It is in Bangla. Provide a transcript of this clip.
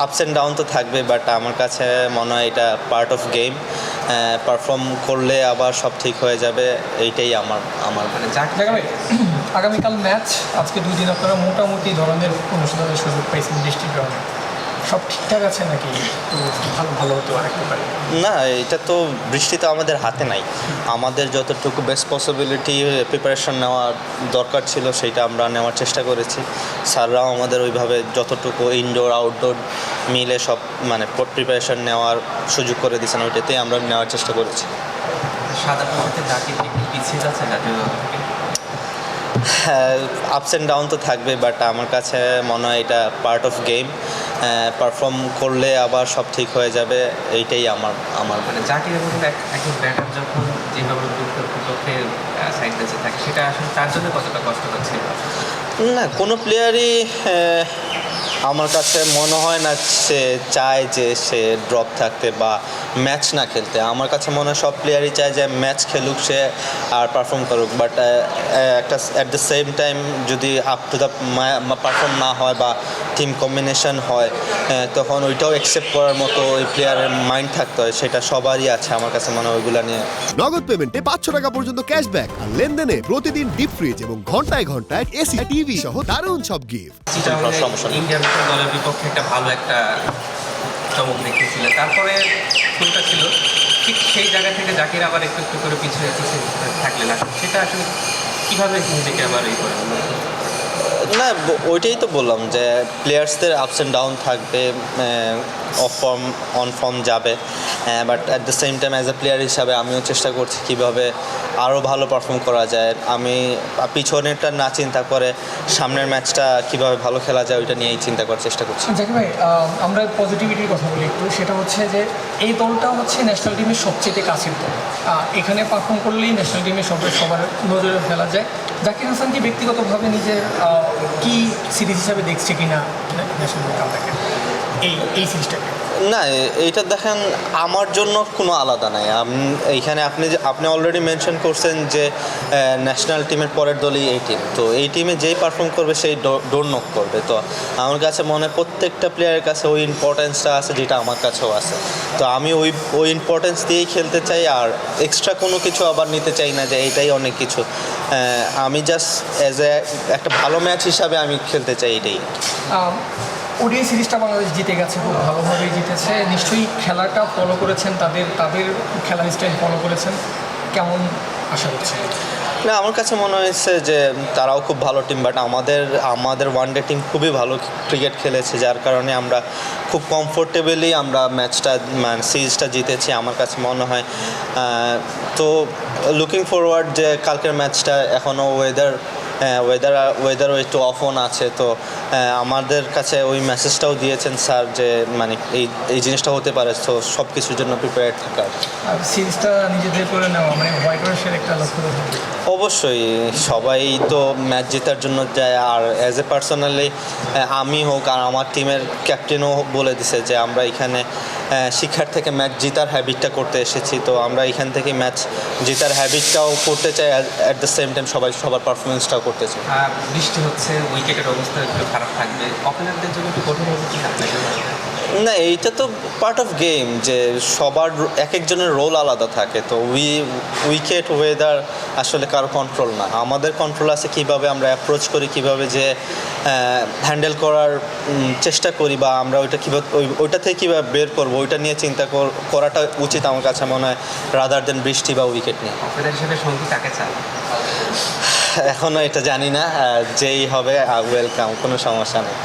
আপস অ্যান্ড ডাউন তো থাকবে বাট আমার কাছে মনে হয় এটা পার্ট অফ গেম পারফর্ম করলে আবার সব ঠিক হয়ে যাবে এইটাই আমার আমার মানে আগামীকাল ম্যাচ আজকে দুই দিন আপনারা মোটামুটি ধরনের অনুশীলনের সুযোগ পাইছেন বৃষ্টির কারণে সব ঠিকঠাক আছে নাকি? ভালো ভালো হতো পারি না এটা তো বৃষ্টি তো আমাদের হাতে নাই। আমাদের যতটুকু বেস্ট পসিবিলিটি প্রিপারেশন নেওয়ার দরকার ছিল সেটা আমরা নেওয়ার চেষ্টা করেছি। স্যাররাও আমাদের ওইভাবে যতটুকু ইনডোর আউটডোর মিলে সব মানে প্রিপারেশন নেওয়ার সুযোগ করে দিয়েছেন ওইটাতেই আমরা নেওয়ার চেষ্টা করেছি। সাদা পোশাকে জাকির কি একটু পিছিয়ে যাচ্ছে জাতীয় দল থেকে হ্যাঁ আপস অ্যান্ড ডাউন তো থাকবে বাট আমার কাছে মনে হয় এটা পার্ট অফ গেম পারফর্ম করলে আবার সব ঠিক হয়ে যাবে এইটাই আমার আমার মানে জাকির এবং এক- একজন ব্যাটার যখন যেভাবে বিপক্ষে সাইড বেঁচে থাকে সেটা আসলে তার জন্য কতটা কষ্ট হচ্ছে? না কোনো প্লেয়ারই আমার কাছে মনে হয় না সে চায় যে সে ড্রপ থাকতে বা ম্যাচ না খেলতে। আমার কাছে মনে হয় সব প্লেয়ারই চায় যে ম্যাচ খেলুক সে আর পারফর্ম করুক। বাট একটা অ্যাট দ্য সেম টাইম যদি আপ টু দ্য পারফর্ম না হয় বা টিম কম্বিনেশন হয় তখন ওইটাও অ্যাকসেপ্ট করার মতো ওই প্লেয়ারের মাইন্ড থাকতে হয়। সেটা সবারই আছে আমার কাছে মনে হয় ওইগুলো নিয়ে। নগদ পেমেন্টে পাঁচশো টাকা পর্যন্ত ক্যাশব্যাক আর লেনদেনে প্রতিদিন ডিপ ফ্রিজ এবং ঘন্টায় ঘন্টায় এসি টিভি সহ দারুণ সব গিফট সমস্যা। নেই। দলের বিপক্ষে একটা ভালো একটা চমক দেখিয়েছিল। তারপরে ফুলটা ছিল। ঠিক সেই জায়গা থেকে জাকির আবার একটু একটু করে পিছিয়ে পিছিয়ে না। সেটা আসলে কীভাবে নিজেকে আবার এই করে? না, ওইটাই তো বললাম যে প্লেয়ার্সদের আপস অ্যান্ড ডাউন থাকবে অফ ফর্ম অন ফর্ম যাবে but at the same time as a player হিসাবে আমিও চেষ্টা করছি কীভাবে আরও ভালো পারফর্ম করা যায়। আমি পিছনেরটা না চিন্তা করে সামনের ম্যাচটা কীভাবে ভালো খেলা যায় ওইটা নিয়েই চিন্তা করার চেষ্টা করছি। জাকির ভাই আমরা পজিটিভিটির কথা বলি একটু। সেটা হচ্ছে যে এই দলটা হচ্ছে ন্যাশনাল টিমের সবচেয়ে কাছের দল। এখানে পারফর্ম করলেই ন্যাশনাল টিমের সবার সবার নজরে ফেলা যায়। জাকির ব্যক্তিগতভাবে আহ, কি সিরিজ হিসাবে দেখছে কিনা এই এই সিরিজটাকে না এইটা দেখেন আমার জন্য কোনো আলাদা নাই। এইখানে আপনি আপনি অলরেডি মেনশন করছেন যে ন্যাশনাল টিমের পরের দলই এই টিম তো এই টিমে যেই পারফর্ম করবে সেই ডোর নক করবে। তো আমার কাছে মনে প্রত্যেকটা প্লেয়ারের কাছে ওই ইম্পর্টেন্সটা আছে যেটা আমার কাছেও আছে। তো আমি ওই ওই ইম্পর্টেন্স দিয়েই খেলতে চাই আর এক্সট্রা কোনো কিছু আবার নিতে চাই না যে এইটাই অনেক কিছু। আমি জাস্ট অ্যাজ এ একটা ভালো ম্যাচ হিসাবে আমি খেলতে চাই এটাই। ওডিআই সিরিজটা বাংলাদেশ জিতে গেছে, খুব ভালোভাবেই জিতেছে। নিশ্চয়ই খেলাটা ফলো করেছেন তাদের তাদের খেলার স্টাইল ফলো করেছেন। কেমন আশা করছেন? না, আমার কাছে মনে হয়েছে যে তারাও খুব ভালো টিম বাট আমাদের আমাদের ওয়ান ডে টিম খুবই ভালো ক্রিকেট খেলেছে, যার কারণে আমরা খুব কমফোর্টেবলি আমরা ম্যাচটা মানে সিরিজটা জিতেছি আমার কাছে মনে হয়। তো লুকিং ফরওয়ার্ড যে কালকের ম্যাচটা এখনও ওয়েদার ওয়েদার ওয়েদারও একটু অফ অন আছে তো আমাদের কাছে ওই মেসেজটাও দিয়েছেন স্যার যে মানে এই এই জিনিসটা হতে পারে তো সব কিছুর জন্য প্রিপেয়ার থাকা। সিরিজটা নিজেদের করে নেওয়া মানে হোয়াইট ওয়াশের একটা লক্ষ্য অবশ্যই সবাই তো ম্যাচ জেতার জন্য যায় আর অ্যাজ এ পার্সোনালি আমি হোক আর আমার টিমের ক্যাপ্টেনও বলে দিছে যে আমরা এখানে আহ, শিক্ষার থেকে ম্যাচ জেতার হ্যাবিটটা করতে এসেছি তো আমরা এখান থেকে ম্যাচ জেতার হ্যাবিটটাও করতে চাই অ্যাট দ্য সেম টাইম সবাই সবার পারফরমেন্সটাও করতে চাই বৃষ্টি হচ্ছে উইকেটের অবস্থা একটু খারাপ থাকবে। ওপেনারদের জন্য একটু কঠিন হবে কি না? এইটা তো পার্ট অফ গেম যে সবার এক একজনের রোল আলাদা থাকে। তো উই উইকেট ওয়েদার আসলে কারও কন্ট্রোল না। আমাদের কন্ট্রোল আছে কীভাবে আমরা অ্যাপ্রোচ করি কীভাবে যে হ্যান্ডেল করার চেষ্টা করি বা আমরা ওইটা কীভাবে ওই- ওইটা থেকে কীভাবে বের করব ওইটা নিয়ে চিন্তা করাটা উচিত আমার কাছে মনে হয় রাদার দেন বৃষ্টি বা উইকেট নিয়ে। এখনও এটা জানি না যেই হবে ওয়েলকাম কোনো সমস্যা নেই।